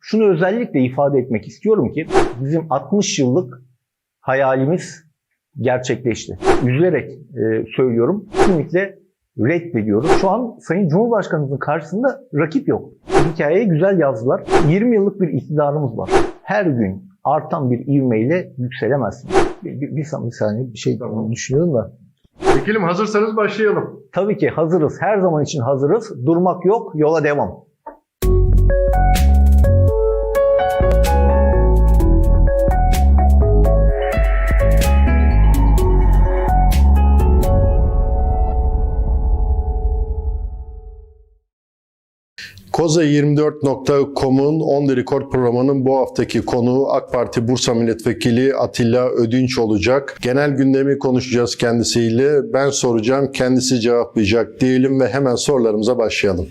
Şunu özellikle ifade etmek istiyorum ki bizim 60 yıllık hayalimiz gerçekleşti. Üzülerek e, söylüyorum. Kesinlikle reddediyoruz. Şu an Sayın Cumhurbaşkanımızın karşısında rakip yok. Hikayeye güzel yazdılar. 20 yıllık bir iktidarımız var. Her gün artan bir ivmeyle yükselemezsiniz. Bir, bir, bir, bir saniye bir şey düşünüyorum da. Vekilim hazırsanız başlayalım. Tabii ki hazırız. Her zaman için hazırız. Durmak yok. Yola devam. Koza24.com'un On The Record programının bu haftaki konuğu AK Parti Bursa Milletvekili Atilla Ödünç olacak. Genel gündemi konuşacağız kendisiyle. Ben soracağım, kendisi cevaplayacak diyelim ve hemen sorularımıza başlayalım.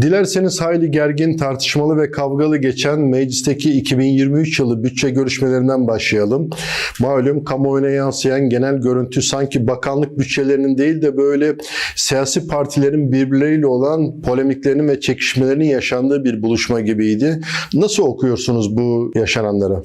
Dilerseniz hayli gergin, tartışmalı ve kavgalı geçen meclisteki 2023 yılı bütçe görüşmelerinden başlayalım. Malum kamuoyuna yansıyan genel görüntü sanki bakanlık bütçelerinin değil de böyle siyasi partilerin birbirleriyle olan polemiklerinin ve çekişmelerinin yaşandığı bir buluşma gibiydi. Nasıl okuyorsunuz bu yaşananları?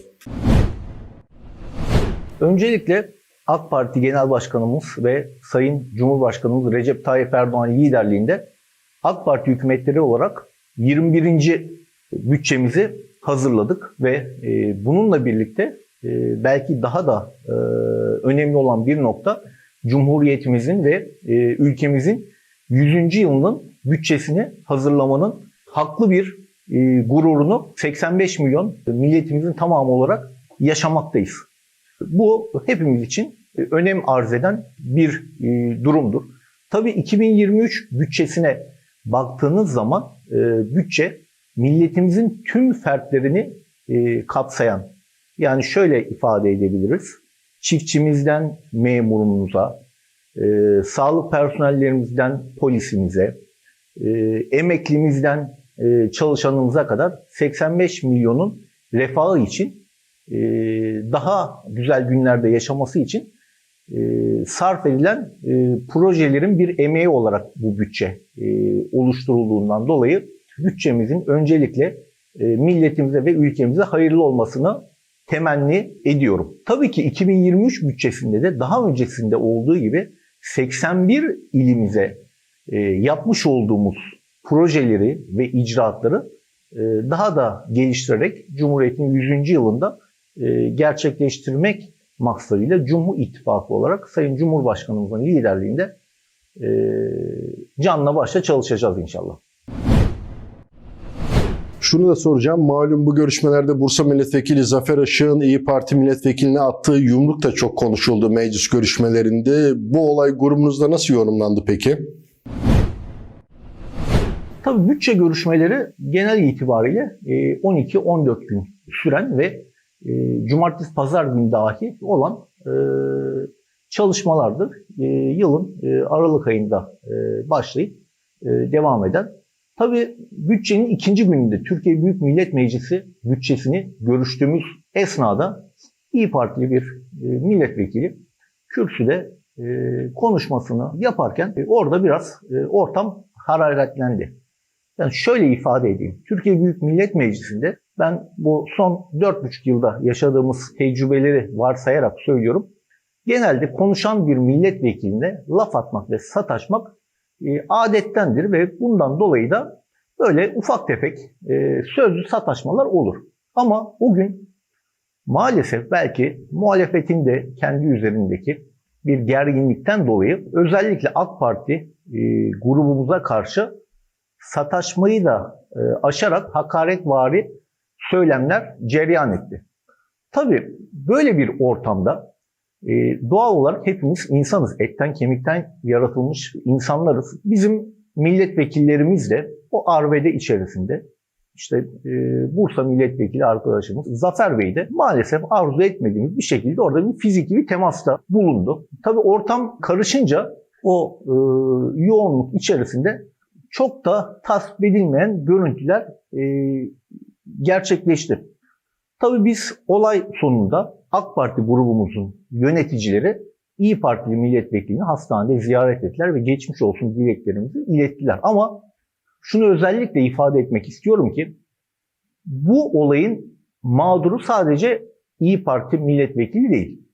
Öncelikle AK Parti Genel Başkanımız ve Sayın Cumhurbaşkanımız Recep Tayyip Erdoğan liderliğinde AK Parti hükümetleri olarak 21. bütçemizi hazırladık ve e, bununla birlikte e, belki daha da e, önemli olan bir nokta Cumhuriyetimizin ve ülkemizin 100. yılının bütçesini hazırlamanın haklı bir gururunu 85 milyon milletimizin tamamı olarak yaşamaktayız. Bu hepimiz için önem arz eden bir durumdur. Tabii 2023 bütçesine baktığınız zaman e, bütçe milletimizin tüm fertlerini e, kapsayan yani şöyle ifade edebiliriz. Çiftçimizden memurumuza, e, sağlık personellerimizden polisimize, e, emeklimizden e, çalışanımıza kadar 85 milyonun refahı için e, daha güzel günlerde yaşaması için e, sarf edilen e, projelerin bir emeği olarak bu bütçe e, oluşturulduğundan dolayı bütçemizin öncelikle e, milletimize ve ülkemize hayırlı olmasını temenni ediyorum. Tabii ki 2023 bütçesinde de daha öncesinde olduğu gibi 81 ilimize e, yapmış olduğumuz projeleri ve icraatları e, daha da geliştirerek Cumhuriyet'in 100. yılında e, gerçekleştirmek maksadıyla Cumhur İttifakı olarak Sayın Cumhurbaşkanımızın liderliğinde e, canla başla çalışacağız inşallah. Şunu da soracağım. Malum bu görüşmelerde Bursa Milletvekili Zafer Işık'ın İyi Parti milletvekiline attığı yumruk da çok konuşuldu meclis görüşmelerinde. Bu olay grubunuzda nasıl yorumlandı peki? Tabii bütçe görüşmeleri genel itibariyle e, 12-14 gün süren ve e, cumartesi pazar günü dahi olan e, çalışmalardır. E, yılın e, Aralık ayında e, başlayıp e, devam eden. Tabii bütçenin ikinci gününde Türkiye Büyük Millet Meclisi bütçesini görüştüğümüz esnada İyi Partili bir e, milletvekili kürsüde e, konuşmasını yaparken e, orada biraz e, ortam hararetlendi. Yani şöyle ifade edeyim. Türkiye Büyük Millet Meclisi'nde ben bu son 4,5 yılda yaşadığımız tecrübeleri varsayarak söylüyorum. Genelde konuşan bir milletvekiline laf atmak ve sataşmak e, adettendir ve bundan dolayı da böyle ufak tefek e, sözlü sataşmalar olur. Ama bugün maalesef belki muhalefetin de kendi üzerindeki bir gerginlikten dolayı özellikle AK Parti e, grubumuza karşı sataşmayı da e, aşarak hakaretvari söylemler cereyan etti. Tabii böyle bir ortamda e, doğal olarak hepimiz insanız. Etten kemikten yaratılmış insanlarız. Bizim milletvekillerimiz de o arvede içerisinde işte e, Bursa milletvekili arkadaşımız Zafer Bey de maalesef arzu etmediğimiz bir şekilde orada bir fiziki bir temasta bulundu. Tabii ortam karışınca o e, yoğunluk içerisinde çok da tasvip edilmeyen görüntüler e, gerçekleşti. Tabii biz olay sonunda AK Parti grubumuzun yöneticileri İyi Partili milletvekilini hastanede ziyaret ettiler ve geçmiş olsun dileklerimizi ilettiler. Ama şunu özellikle ifade etmek istiyorum ki bu olayın mağduru sadece İyi Parti milletvekili değil.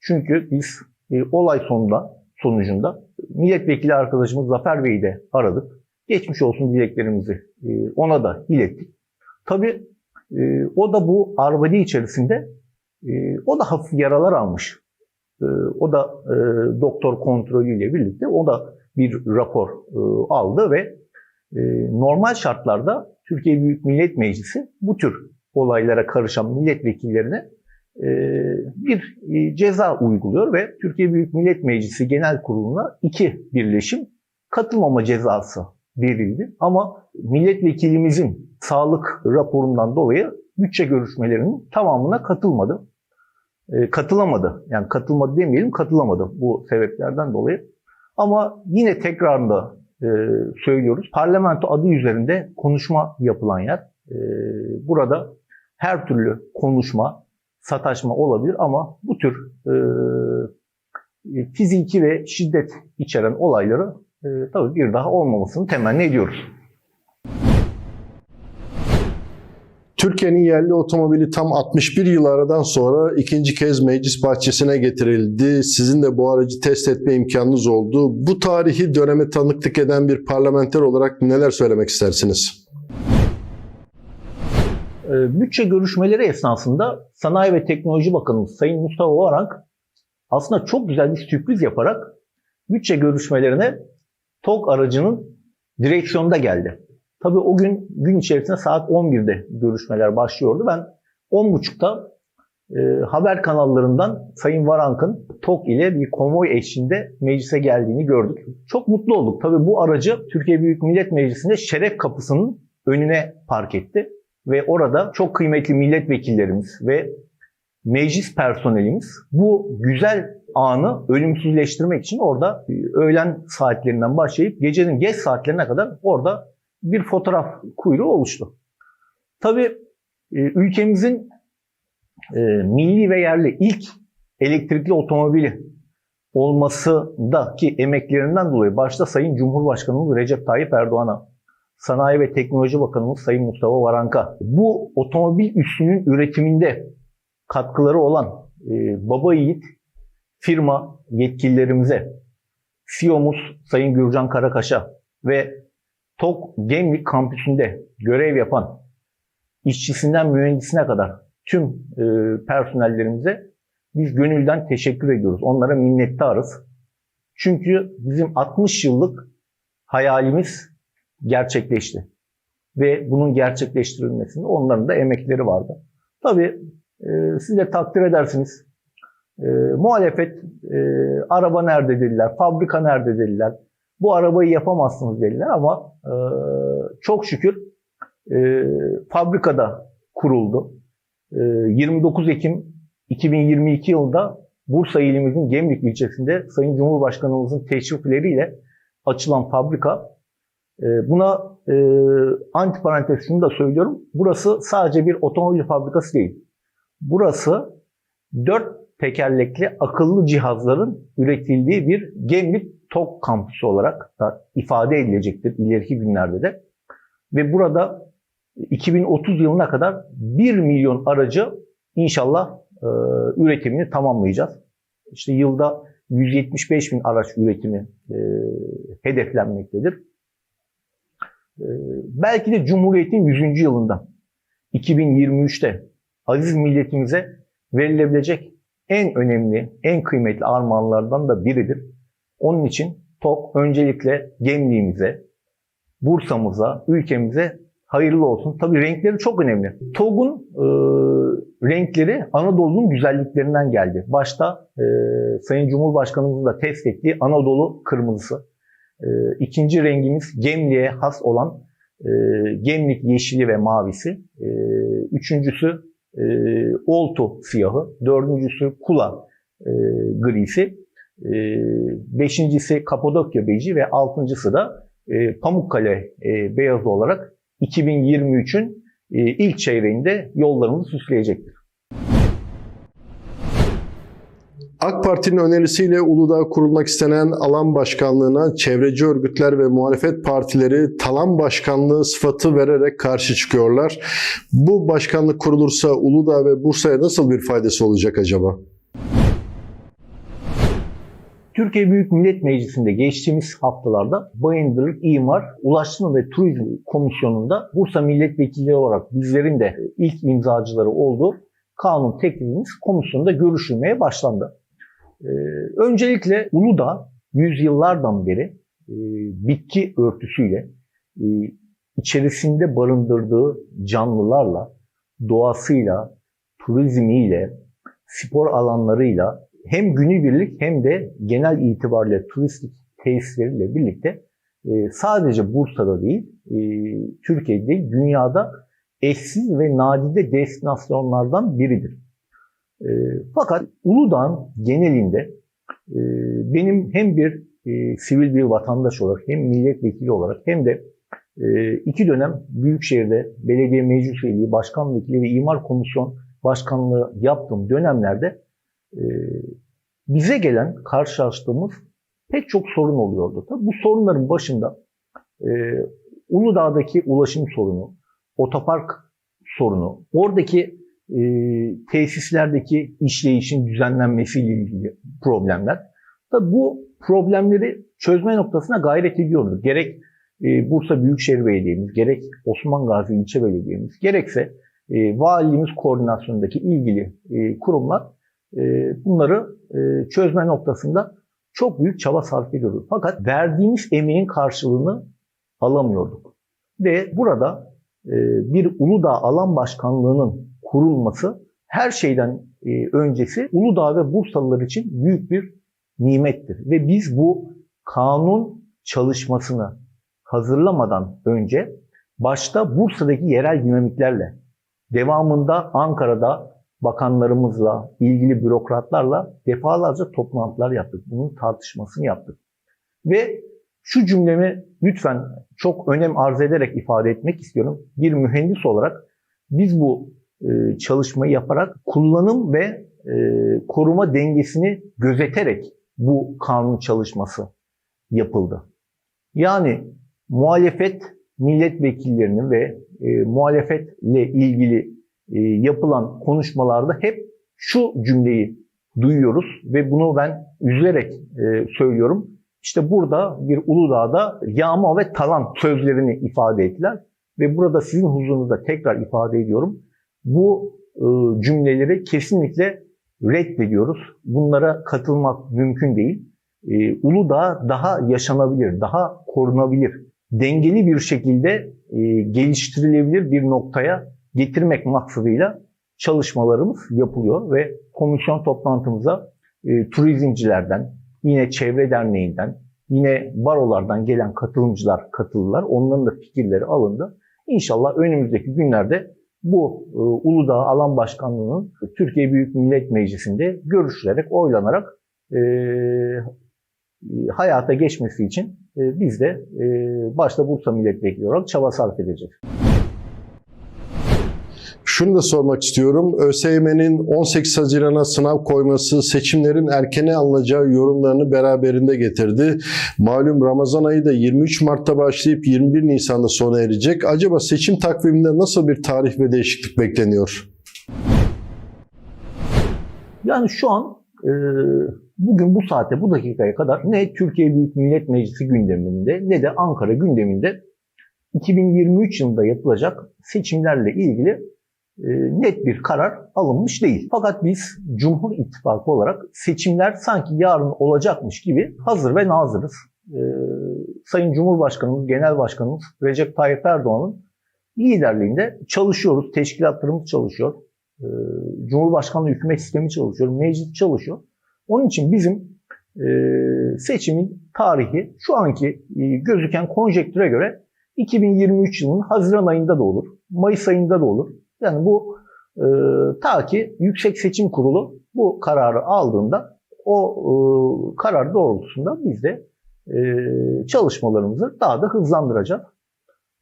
Çünkü biz e, olay sonunda sonucunda milletvekili arkadaşımız Zafer Bey'i de aradık. Geçmiş olsun dileklerimizi e, ona da ilettik. Tabii e, o da bu arbede içerisinde e, o da hafif yaralar almış. E, o da e, doktor kontrolüyle birlikte o da bir rapor e, aldı ve e, normal şartlarda Türkiye Büyük Millet Meclisi bu tür olaylara karışan milletvekillerine e, bir e, ceza uyguluyor ve Türkiye Büyük Millet Meclisi Genel Kurulu'na iki birleşim katılmama cezası verildi. Ama milletvekilimizin sağlık raporundan dolayı bütçe görüşmelerinin tamamına katılmadı. E, katılamadı. Yani katılmadı demeyelim, katılamadı bu sebeplerden dolayı. Ama yine tekrarında e, söylüyoruz. Parlamento adı üzerinde konuşma yapılan yer. E, burada her türlü konuşma, sataşma olabilir ama bu tür e, fiziki ve şiddet içeren olayları e, tabii bir daha olmamasını temenni ediyoruz. Türkiye'nin yerli otomobili tam 61 yıl aradan sonra ikinci kez meclis bahçesine getirildi. Sizin de bu aracı test etme imkanınız oldu. Bu tarihi döneme tanıklık eden bir parlamenter olarak neler söylemek istersiniz? Ee, Bütçe görüşmeleri esnasında Sanayi ve Teknoloji Bakanımız Sayın Mustafa Varank aslında çok güzel bir sürpriz yaparak bütçe görüşmelerine TOG aracının direksiyonda geldi. Tabii o gün gün içerisinde saat 11'de görüşmeler başlıyordu. Ben 10.30'da e, haber kanallarından Sayın Varank'ın TOG ile bir konvoy eşliğinde meclise geldiğini gördük. Çok mutlu olduk. Tabii bu aracı Türkiye Büyük Millet Meclisi'nde şeref kapısının önüne park etti. Ve orada çok kıymetli milletvekillerimiz ve meclis personelimiz bu güzel anı ölümsüzleştirmek için orada öğlen saatlerinden başlayıp gecenin geç saatlerine kadar orada bir fotoğraf kuyruğu oluştu. Tabii e, ülkemizin e, milli ve yerli ilk elektrikli otomobili olmasındaki emeklerinden dolayı başta Sayın Cumhurbaşkanımız Recep Tayyip Erdoğan'a, Sanayi ve Teknoloji Bakanımız Sayın Mustafa Varanka, bu otomobil üssünün üretiminde katkıları olan e, baba yiğit firma yetkililerimize, CEO'muz Sayın Gürcan Karakaş'a ve TOK Gemlik kampüsünde görev yapan işçisinden mühendisine kadar tüm e, personellerimize biz gönülden teşekkür ediyoruz. Onlara minnettarız. Çünkü bizim 60 yıllık hayalimiz gerçekleşti. Ve bunun gerçekleştirilmesinde onların da emekleri vardı. Tabii e, siz de takdir edersiniz. E, muhalefet e, araba nerede dediler, fabrika nerede dediler. Bu arabayı yapamazsınız dediler ama e, çok şükür e, fabrikada kuruldu. E, 29 Ekim 2022 yılında Bursa ilimizin Gemlik ilçesinde Sayın Cumhurbaşkanımızın teşrifleriyle açılan fabrika. E, buna e, antiparantez şunu da söylüyorum. Burası sadece bir otomobil fabrikası değil. Burası dört tekerlekli akıllı cihazların üretildiği bir Gemlik TOK kampüsü olarak da ifade edilecektir ileriki günlerde de. Ve burada 2030 yılına kadar 1 milyon aracı inşallah e, üretimini tamamlayacağız. İşte yılda 175 bin araç üretimi e, hedeflenmektedir. E, belki de Cumhuriyet'in 100. yılında 2023'te aziz milletimize verilebilecek en önemli, en kıymetli armağanlardan da biridir. Onun için TOK öncelikle Gemliğimize, Bursa'mıza, ülkemize hayırlı olsun. Tabii renkleri çok önemli. TOG'un e, renkleri Anadolu'nun güzelliklerinden geldi. Başta e, Sayın Cumhurbaşkanımızın da test ettiği Anadolu kırmızısı. E, ikinci rengimiz Gemliğe has olan e, Gemlik yeşili ve mavisi. E, üçüncüsü e, Oltu siyahı. Dördüncüsü Kula e, grisi. E, beşincisi Kapadokya beji ve altıncısı da e, Pamukkale e, beyazı olarak 2023'ün e, ilk çeyreğinde yollarımızı süsleyecektir. AK Parti'nin önerisiyle Uludağ kurulmak istenen alan başkanlığına çevreci örgütler ve muhalefet partileri talan başkanlığı sıfatı vererek karşı çıkıyorlar. Bu başkanlık kurulursa Uludağ ve Bursa'ya nasıl bir faydası olacak acaba? Türkiye Büyük Millet Meclisi'nde geçtiğimiz haftalarda Bayındırlık, İmar, Ulaştırma ve Turizm Komisyonu'nda Bursa milletvekilleri olarak bizlerin de ilk imzacıları olduğu kanun teklifimiz komisyonda görüşülmeye başlandı. Ee, öncelikle Uludağ yüzyıllardan beri e, bitki örtüsüyle, e, içerisinde barındırdığı canlılarla, doğasıyla, turizmiyle, spor alanlarıyla hem günübirlik hem de genel itibariyle turistik tesisleriyle birlikte e, sadece Bursa'da değil, e, Türkiye'de dünyada eşsiz ve nadide destinasyonlardan biridir. E, fakat Uludağ'ın genelinde e, benim hem bir e, sivil bir vatandaş olarak hem milletvekili olarak hem de e, iki dönem Büyükşehir'de belediye meclis üyeliği, başkan vekili ve imar komisyon başkanlığı yaptığım dönemlerde e, bize gelen karşılaştığımız pek çok sorun oluyordu. Tabii bu sorunların başında e, Uludağ'daki ulaşım sorunu, otopark sorunu, oradaki e, tesislerdeki işleyişin düzenlenmesiyle ilgili problemler. Tabii bu problemleri çözme noktasına gayret ediyorduk. Gerek e, Bursa Büyükşehir Belediye'miz, gerek Osman Gazi İlçe Belediye'miz, gerekse e, valiliğimiz koordinasyonundaki ilgili e, kurumlar e, bunları e, çözme noktasında çok büyük çaba sarf ediyorduk. Fakat verdiğimiz emeğin karşılığını alamıyorduk. Ve burada e, bir Uludağ Alan Başkanlığı'nın kurulması her şeyden e, öncesi Uludağ ve Bursalılar için büyük bir nimettir. Ve biz bu kanun çalışmasını hazırlamadan önce başta Bursa'daki yerel dinamiklerle, devamında Ankara'da bakanlarımızla, ilgili bürokratlarla defalarca toplantılar yaptık. Bunun tartışmasını yaptık. Ve şu cümlemi lütfen çok önem arz ederek ifade etmek istiyorum. Bir mühendis olarak biz bu e, çalışmayı yaparak kullanım ve e, koruma dengesini gözeterek bu kanun çalışması yapıldı. Yani muhalefet milletvekillerinin ve e, muhalefetle ilgili e, yapılan konuşmalarda hep şu cümleyi duyuyoruz ve bunu ben üzülerek e, söylüyorum. İşte burada bir Uludağ'da yağma ve talan sözlerini ifade ettiler ve burada sizin huzurunuzda tekrar ifade ediyorum. Bu e, cümleleri kesinlikle reddediyoruz. Bunlara katılmak mümkün değil. E, Uludağ daha yaşanabilir, daha korunabilir, dengeli bir şekilde e, geliştirilebilir bir noktaya getirmek maksadıyla çalışmalarımız yapılıyor ve komisyon toplantımıza e, turizmcilerden, yine çevre derneğinden, yine barolardan gelen katılımcılar katıldılar. Onların da fikirleri alındı. İnşallah önümüzdeki günlerde bu e, Uludağ Alan Başkanlığı'nın Türkiye Büyük Millet Meclisi'nde görüşülerek, oylanarak e, hayata geçmesi için e, biz de e, başta Bursa Milletvekili olarak çaba sarf edeceğiz. Şunu da sormak istiyorum. ÖSYM'nin 18 Haziran'a sınav koyması seçimlerin erkene alınacağı yorumlarını beraberinde getirdi. Malum Ramazan ayı da 23 Mart'ta başlayıp 21 Nisan'da sona erecek. Acaba seçim takviminde nasıl bir tarih ve değişiklik bekleniyor? Yani şu an e, bugün bu saate, bu dakikaya kadar ne Türkiye Büyük Millet Meclisi gündeminde ne de Ankara gündeminde 2023 yılında yapılacak seçimlerle ilgili net bir karar alınmış değil. Fakat biz Cumhur İttifakı olarak seçimler sanki yarın olacakmış gibi hazır ve nazırız. E, Sayın Cumhurbaşkanımız, Genel Başkanımız Recep Tayyip Erdoğan'ın liderliğinde çalışıyoruz. Teşkilatlarımız çalışıyor. E, Cumhurbaşkanlığı hükümet sistemi çalışıyor. Meclis çalışıyor. Onun için bizim seçimin tarihi şu anki gözüken konjektüre göre 2023 yılının Haziran ayında da olur. Mayıs ayında da olur. Yani bu e, ta ki Yüksek Seçim Kurulu bu kararı aldığında o e, karar doğrultusunda biz de e, çalışmalarımızı daha da hızlandıracağız.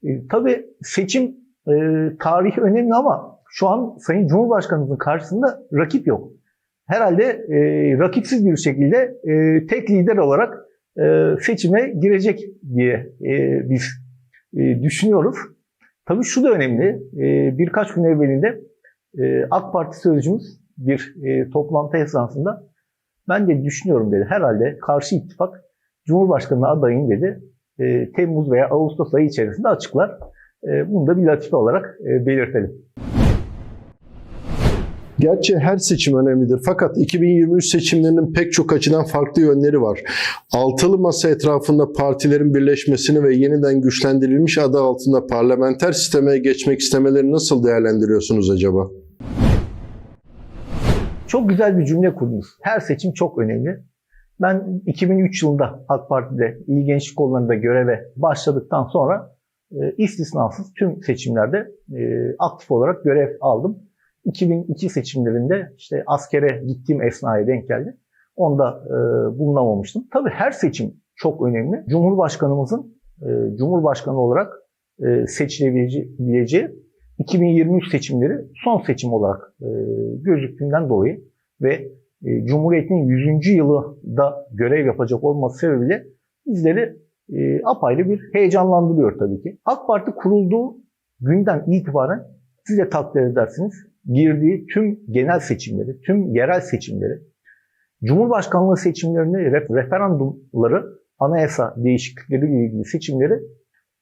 E, tabii seçim e, tarihi önemli ama şu an Sayın Cumhurbaşkanımızın karşısında rakip yok. herhalde e, rakipsiz bir şekilde e, tek lider olarak e, seçime girecek diye e, biz e, düşünüyoruz. Tabii şu da önemli. E, birkaç gün evvelinde e, AK Parti sözcümüz bir e, toplantı esnasında ben de düşünüyorum dedi. Herhalde karşı ittifak Cumhurbaşkanı adayını dedi e, Temmuz veya Ağustos ayı içerisinde açıklar. Bunu da bir latife olarak belirtelim. Gerçi her seçim önemlidir fakat 2023 seçimlerinin pek çok açıdan farklı yönleri var. Altılı masa etrafında partilerin birleşmesini ve yeniden güçlendirilmiş adı altında parlamenter sisteme geçmek istemeleri nasıl değerlendiriyorsunuz acaba? Çok güzel bir cümle kurdunuz. Her seçim çok önemli. Ben 2003 yılında AK Parti'de İl Gençlik Kolları'nda göreve başladıktan sonra e, istisnasız tüm seçimlerde e, aktif olarak görev aldım. 2002 seçimlerinde işte askere gittiğim esnaya denk geldi. Onda e, bulunamamıştım. Tabii her seçim çok önemli. Cumhurbaşkanımızın e, Cumhurbaşkanı olarak e, seçilebileceği 2023 seçimleri son seçim olarak e, gözüktüğünden dolayı ve e, Cumhuriyet'in 100. yılında görev yapacak olması sebebiyle bizleri e, apayrı bir heyecanlandırıyor tabii ki. AK Parti kurulduğu günden itibaren siz de takdir edersiniz girdiği tüm genel seçimleri, tüm yerel seçimleri, Cumhurbaşkanlığı seçimlerini, ref- referandumları, anayasa değişiklikleri ile ilgili seçimleri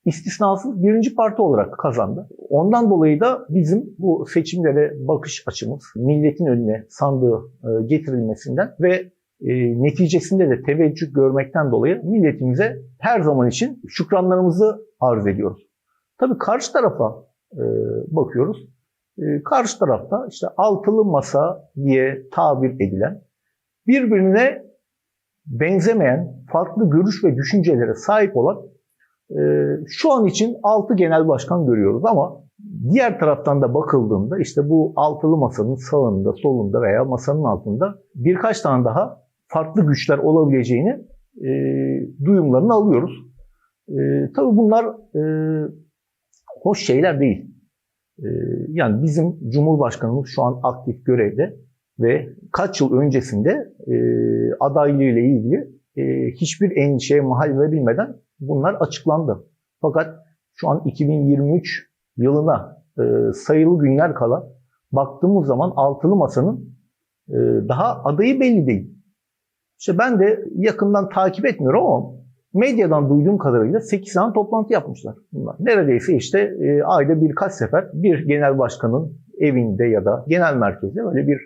istisnasız birinci parti olarak kazandı. Ondan dolayı da bizim bu seçimlere bakış açımız milletin önüne sandığı e, getirilmesinden ve e, neticesinde de teveccüh görmekten dolayı milletimize her zaman için şükranlarımızı arz ediyoruz. Tabii karşı tarafa e, bakıyoruz. E, karşı tarafta işte altılı masa diye tabir edilen birbirine benzemeyen farklı görüş ve düşüncelere sahip olan e, şu an için 6 genel başkan görüyoruz ama diğer taraftan da bakıldığında işte bu altılı masanın sağında, solunda veya masanın altında birkaç tane daha farklı güçler olabileceğini e, duyumlarını alıyoruz. E, tabii bunlar hoş şeyler değil. E, yani bizim Cumhurbaşkanımız şu an aktif görevde ve kaç yıl öncesinde e, adaylığıyla ilgili e, hiçbir endişeye mahal verilmeden bunlar açıklandı. Fakat şu an 2023 yılına e, sayılı günler kala baktığımız zaman altılı masanın daha adayı belli değil. İşte ben de yakından takip etmiyorum ama medyadan duyduğum kadarıyla 8 tane toplantı yapmışlar bunlar. Neredeyse işte e, ayda birkaç sefer bir genel başkanın evinde ya da genel merkezde böyle bir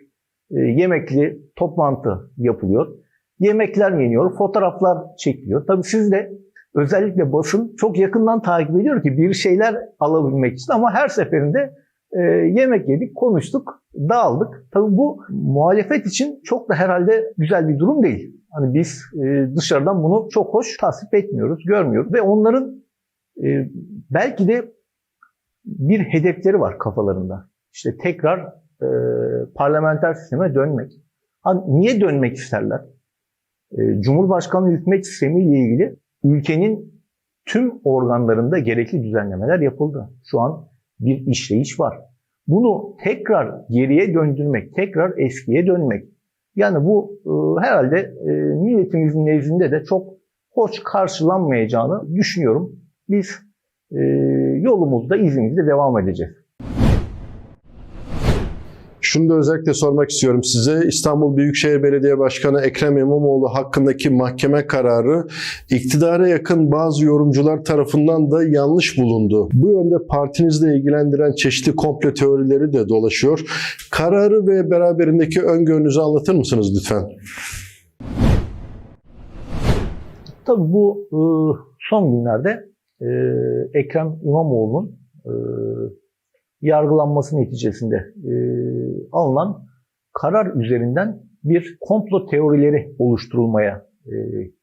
e, yemekli toplantı yapılıyor. Yemekler yeniyor, fotoğraflar çekiliyor. Tabii siz de özellikle basın çok yakından takip ediyor ki bir şeyler alabilmek için ama her seferinde e, yemek yedik, konuştuk, dağıldık. Tabii bu muhalefet için çok da herhalde güzel bir durum değil. Hani biz e, dışarıdan bunu çok hoş tasvip etmiyoruz, görmüyoruz ve onların e, belki de bir hedefleri var kafalarında. İşte tekrar e, parlamenter sisteme dönmek. Hani niye dönmek isterler? E, Cumhurbaşkanlığı hükümet sistemiyle ilgili ülkenin tüm organlarında gerekli düzenlemeler yapıldı. Şu an bir işleyiş var. Bunu tekrar geriye döndürmek, tekrar eskiye dönmek. Yani bu e, herhalde e, milletimizin nezdinde de çok hoş karşılanmayacağını düşünüyorum. Biz e, yolumuzda, izimizde devam edeceğiz. Şunu da özellikle sormak istiyorum size. İstanbul Büyükşehir Belediye Başkanı Ekrem İmamoğlu hakkındaki mahkeme kararı iktidara yakın bazı yorumcular tarafından da yanlış bulundu. Bu yönde partinizle ilgilendiren çeşitli komplo teorileri de dolaşıyor. Kararı ve beraberindeki öngörünüzü anlatır mısınız lütfen? Tabii bu e, son günlerde e, Ekrem İmamoğlu'nun e, yargılanması neticesinde e, alınan karar üzerinden bir komplo teorileri oluşturulmaya e,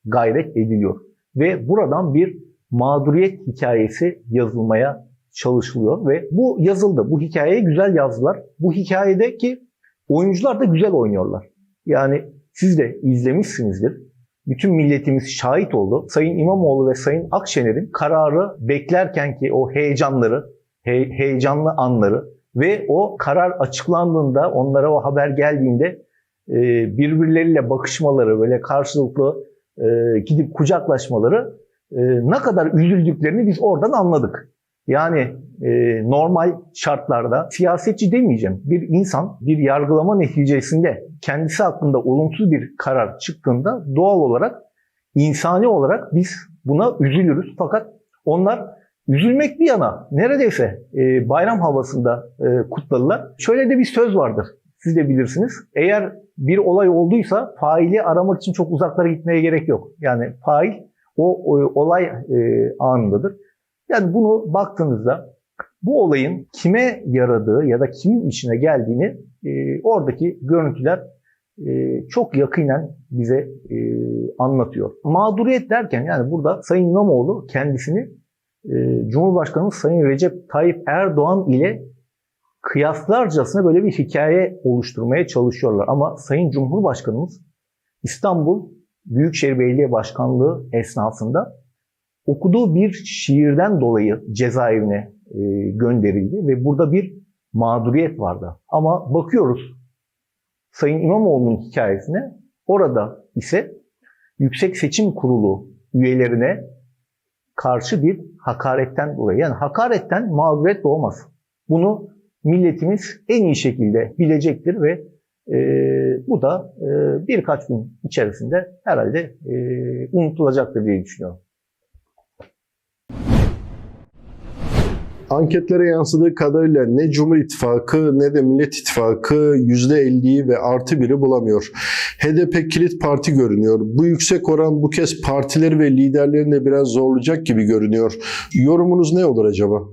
gayret ediliyor. Ve buradan bir mağduriyet hikayesi yazılmaya çalışılıyor ve bu yazıldı. Bu hikayeyi güzel yazdılar. Bu hikayedeki oyuncular da güzel oynuyorlar. Yani siz de izlemişsinizdir. Bütün milletimiz şahit oldu. Sayın İmamoğlu ve Sayın Akşener'in kararı beklerken ki o heyecanları, he- heyecanlı anları ve o karar açıklandığında, onlara o haber geldiğinde e, birbirleriyle bakışmaları, böyle karşılıklı e, gidip kucaklaşmaları e, ne kadar üzüldüklerini biz oradan anladık. Yani e, normal şartlarda siyasetçi demeyeceğim bir insan bir yargılama neticesinde kendisi hakkında olumsuz bir karar çıktığında doğal olarak insani olarak biz buna üzülürüz. Fakat onlar üzülmek bir yana neredeyse e, bayram havasında e, kutladılar. Şöyle de bir söz vardır. Siz de bilirsiniz. Eğer bir olay olduysa faili aramak için çok uzaklara gitmeye gerek yok. Yani fail o, o olay e, anındadır. Yani bunu baktığınızda bu olayın kime yaradığı ya da kimin işine geldiğini e, oradaki görüntüler e, çok yakinen bize e, anlatıyor. Mağduriyet derken yani burada Sayın İmamoğlu kendisini e, Cumhurbaşkanı Sayın Recep Tayyip Erdoğan ile kıyaslarcasına böyle bir hikaye oluşturmaya çalışıyorlar. Ama Sayın Cumhurbaşkanımız İstanbul Büyükşehir Belediye Başkanlığı esnasında okuduğu bir şiirden dolayı cezaevine e, gönderildi ve burada bir mağduriyet vardı. Ama bakıyoruz Sayın İmamoğlu'nun hikayesine orada ise Yüksek Seçim Kurulu üyelerine karşı bir hakaretten dolayı. Yani hakaretten mağduriyet doğmaz. Bunu milletimiz en iyi şekilde bilecektir ve e, bu da e, birkaç gün içerisinde herhalde e, unutulacaktır diye düşünüyorum. Anketlere yansıdığı kadarıyla ne Cumhur İttifakı ne de Millet İttifakı %50'yi ve artı biri bulamıyor. HDP kilit parti görünüyor. Bu yüksek oran bu kez partileri ve liderlerini de biraz zorlayacak gibi görünüyor. Yorumunuz ne olur acaba?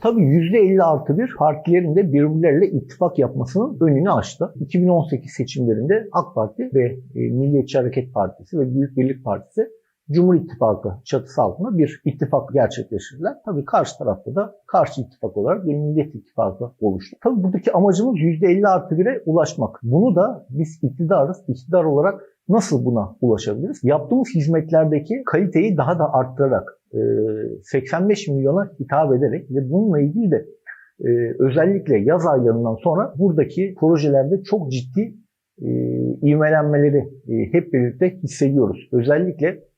Tabii %50 artı bir partilerin de birbirleriyle ittifak yapmasının önünü açtı. 2018 seçimlerinde AK Parti ve e, Milliyetçi Hareket Partisi ve Büyük Birlik Partisi Cumhur İttifakı çatısı altında bir ittifak gerçekleştirdiler. Tabii karşı tarafta da karşı ittifak olarak bir Millet İttifakı oluştu. Tabii buradaki amacımız %50 artı 1'e ulaşmak. Bunu da biz iktidarız. İktidar olarak nasıl buna ulaşabiliriz? Yaptığımız hizmetlerdeki kaliteyi daha da arttırarak 85 milyona hitap ederek ve bununla ilgili de özellikle yaz aylarından sonra buradaki projelerde çok ciddi ivmelenmeleri hep birlikte hissediyoruz. Özellikle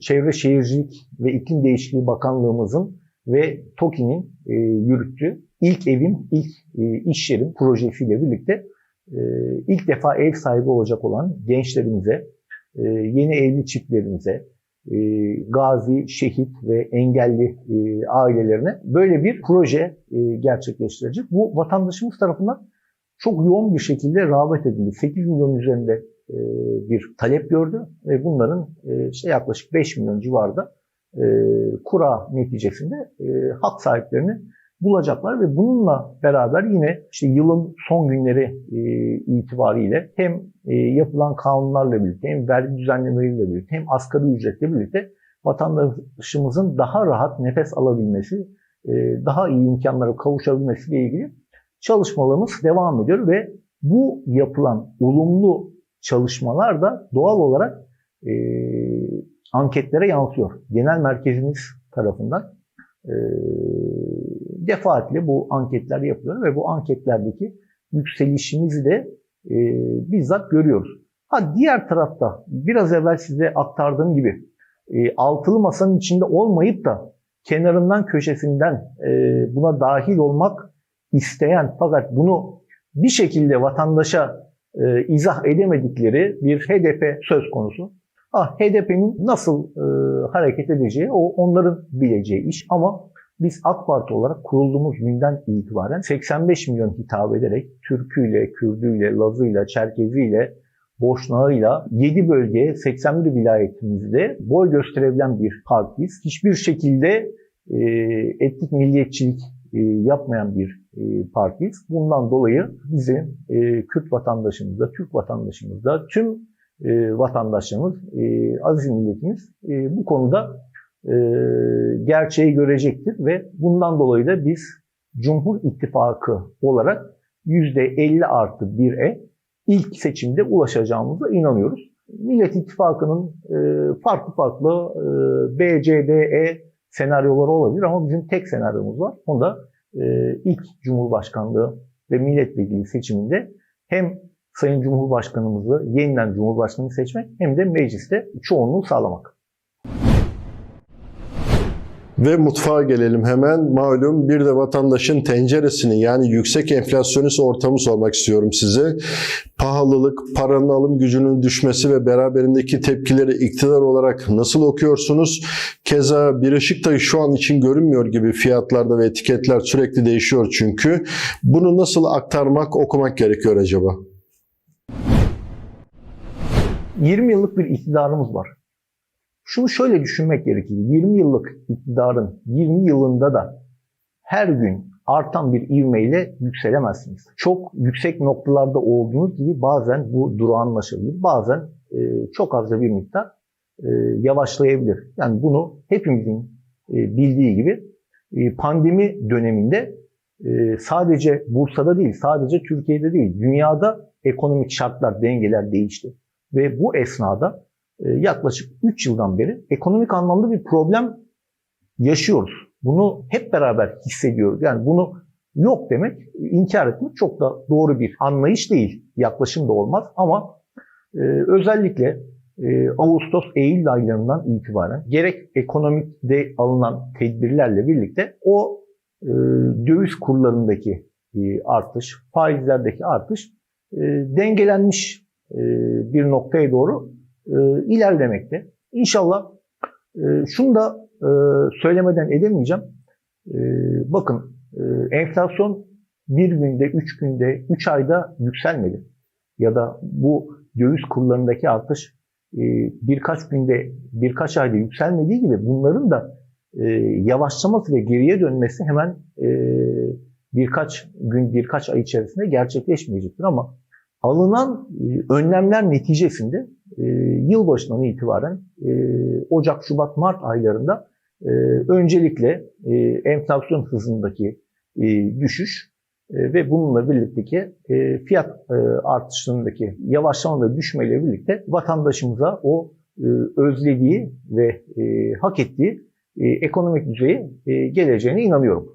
Çevre Şehircilik ve İklim Değişikliği Bakanlığımızın ve TOKİ'nin yürüttüğü ilk evim, ilk iş yerim projesiyle birlikte ilk defa ev sahibi olacak olan gençlerimize, yeni evli çiftlerimize, e, gazi, şehit ve engelli e, ailelerine böyle bir proje e, gerçekleştirecek. Bu vatandaşımız tarafından çok yoğun bir şekilde rağbet edildi. 8 milyon üzerinde bir talep gördü ve bunların işte yaklaşık 5 milyon civarında kura neticesinde hak sahiplerini bulacaklar ve bununla beraber yine işte yılın son günleri itibariyle hem yapılan kanunlarla birlikte hem vergi düzenlemeleriyle birlikte hem asgari ücretle birlikte vatandaşımızın daha rahat nefes alabilmesi, daha iyi imkanlara kavuşabilmesiyle ilgili çalışmalarımız devam ediyor ve bu yapılan olumlu çalışmalar da doğal olarak anketlere yansıyor. Genel merkezimiz tarafından defaatle bu anketler yapılıyor ve bu anketlerdeki yükselişimizi de e, bizzat görüyoruz. Ha diğer tarafta biraz evvel size aktardığım gibi e, altılı masanın içinde olmayıp da kenarından köşesinden e, buna dahil olmak isteyen fakat bunu bir şekilde vatandaşa e, izah edemedikleri bir HDP söz konusu. Ha, HDP'nin nasıl e, hareket edeceği o onların bileceği iş ama biz AK Parti olarak kurulduğumuz günden itibaren 85 milyon hitap ederek Türküyle, Kürdüyle, Lazıyla, Çerkeziyle, Boşnağıyla 7 bölgeye 81 vilayetimizde boy gösterebilen bir partiyiz. Hiçbir şekilde e, etnik milliyetçilik e, yapmayan bir partiyiz. Bundan dolayı bizim e, Kürt vatandaşımızda, Türk vatandaşımızda, tüm e, vatandaşlarımız, e, aziz milletimiz e, bu konuda e, gerçeği görecektir ve bundan dolayı da biz Cumhur İttifakı olarak %50 artı 1'e ilk seçimde ulaşacağımıza inanıyoruz. Millet İttifakı'nın e, farklı farklı e, B, C, D, E senaryoları olabilir ama bizim tek senaryomuz var. O da e, ilk Cumhurbaşkanlığı ve milletvekili seçiminde hem Sayın Cumhurbaşkanımızı yeniden Cumhurbaşkanı seçmek hem de mecliste çoğunluğu sağlamak. Ve mutfağa gelelim hemen. Malum bir de vatandaşın tenceresini yani yüksek enflasyonist ortamı sormak istiyorum size. Pahalılık, paranın alım gücünün düşmesi ve beraberindeki tepkileri iktidar olarak nasıl okuyorsunuz? Keza bir ışık da şu an için görünmüyor gibi fiyatlarda ve etiketler sürekli değişiyor çünkü. Bunu nasıl aktarmak, okumak gerekiyor acaba? 20 yıllık bir iktidarımız var. Şunu şöyle düşünmek gerekir. 20 yıllık iktidarın 20 yılında da her gün artan bir ivmeyle yükselemezsiniz. Çok yüksek noktalarda olduğunuz gibi bazen bu durağanlaşabilir. Bazen e, çok azca bir miktar e, yavaşlayabilir. Yani bunu hepimizin e, bildiği gibi pandemi döneminde sadece Bursa'da değil, sadece Türkiye'de değil, dünyada ekonomik şartlar, dengeler değişti. Ve bu esnada yaklaşık 3 yıldan beri ekonomik anlamda bir problem yaşıyoruz. Bunu hep beraber hissediyoruz. Yani bunu yok demek, inkar etmek çok da doğru bir anlayış değil. Yaklaşım da olmaz ama e, özellikle e, Ağustos, Eylül aylarından itibaren gerek ekonomikte alınan tedbirlerle birlikte o e, döviz kurlarındaki e, artış, faizlerdeki artış e, dengelenmiş e, bir noktaya doğru e, ilerlemekte. İnşallah e, şunu da e, söylemeden edemeyeceğim. E, bakın e, enflasyon bir günde, üç günde, üç ayda yükselmedi. Ya da bu döviz kurlarındaki artış e, birkaç günde, birkaç ayda yükselmediği gibi bunların da e, yavaşlaması ve geriye dönmesi hemen e, birkaç gün, birkaç ay içerisinde gerçekleşmeyecektir ama alınan e, önlemler neticesinde e, yılbaşından itibaren e, Ocak, Şubat, Mart aylarında e, öncelikle e, enflasyon hızındaki e, düşüş e, ve bununla birlikteki e, fiyat e, artışlarındaki yavaşlama ve düşmeyle birlikte vatandaşımıza o e, özlediği ve e, hak ettiği e, ekonomik düzeyi e, geleceğine inanıyorum.